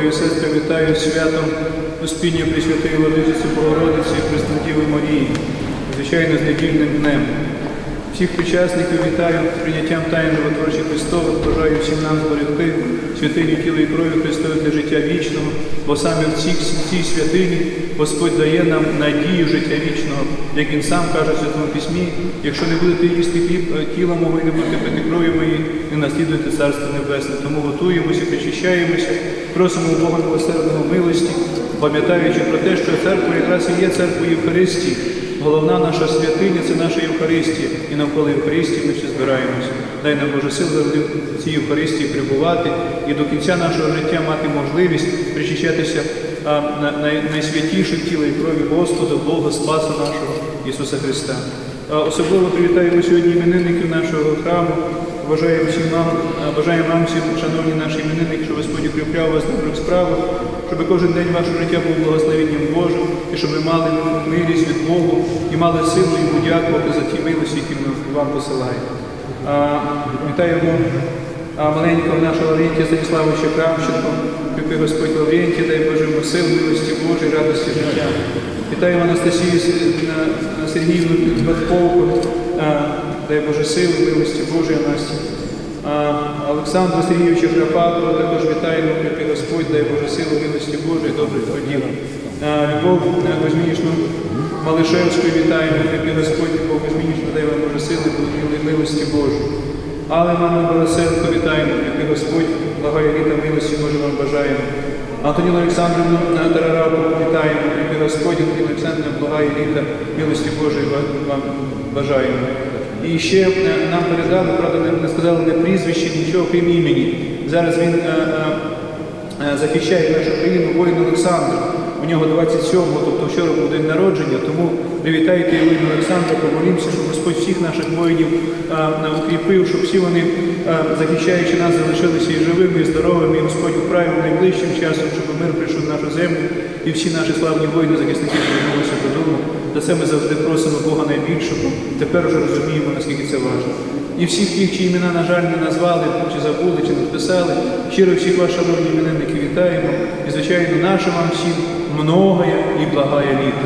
брати і сестри, вітаю святом Успіння Пресвятої Владичиці Богородиці і Преснодіви Марії, звичайно, з недільним днем. Всіх причасників вітаю прийняттям тайн животворчих Христових, бажаю всім нам зберегти святиню тіла і крові Христові для життя вічного, бо саме в цій, цій святині Господь дає нам надію життя вічного, як Він сам каже в Святому Письмі, якщо не будете їсти хліб е, тіла мого і не будете пити крові мої, не наслідуєте Царство Небесне. Тому готуємося, причащаємося, просимо у Бога милосердного милості, пам'ятаючи про те, що церква якраз і є церквою Євхаристії. Головна наша святиня це наша Євхаристія, і навколо Євхаристії ми всі збираємося. Дай нам Боже сил завжди в цій Євхаристії прибувати і до кінця нашого життя мати можливість причащатися найсвятіше тіло і крові Господа, Бога, Спаса нашого Ісуса Христа. Особливо привітаємо сьогодні іменинників нашого храму. Бажаємо всім нам, бажаємо нам всім, шановні наші іменинники, щоб Господь укріпляв вас в добрих справах, щоб кожен день вашого життя був благословенням Божим, і щоб ви мали милість від Богу і мали силу йому дякувати за ті милості, які ми вам посилаємо. Вітаємо маленького нашого Лаврентія Станіславовича Кравченко, Кріпи Господь Лаврентія, дай Боже йому сил, милості Божої, радості життя. Вітаємо Анастасію на- Сергіївну Батковку, дай Боже сили, милості Божої Насті. А, Олександра Сергійовича Храпатова також вітаємо, кріпи Господь, дай Боже силу, милості Божої, добрих поділ. А, Любов е, Кузьмінічну Малишевську вітаємо, кріпи Господь, Любов Кузьмінічну, дай вам Боже сили, милості Божої. Але маму Борисенко вітаємо, кріпи Господь, благає літа, милості Боже вам бажаємо. Антоніну Олександрівну Тарарапу вітаємо, кріпи Господь, Антоніну Олександрівну, благає літа, милості Божої вам бажаємо. І ще е, нам передали, правда, не- сказали не прізвище, нічого крім імені. Зараз він е, е, захищає нашу країну воїн Олександр. У нього 27-го, тобто вчора був день народження, тому привітайте воїна Олександра, помолімося, щоб Господь всіх наших воїнів укріпив, щоб всі вони, захищаючи нас, залишилися і живими, і здоровими, і Господь управив найближчим часом, щоб мир прийшов в нашу землю, і всі наші славні воїни, захисники повернулися додому. За це ми завжди просимо Бога найбільшого. Тепер вже розуміємо, наскільки це важливо. І всіх тих, чиї імена, на жаль, не назвали, чи забули, чи не вписали, щиро всіх вас, шановні іменинники, вітаємо. І, звичайно, нашим вам всім многое і благає літо.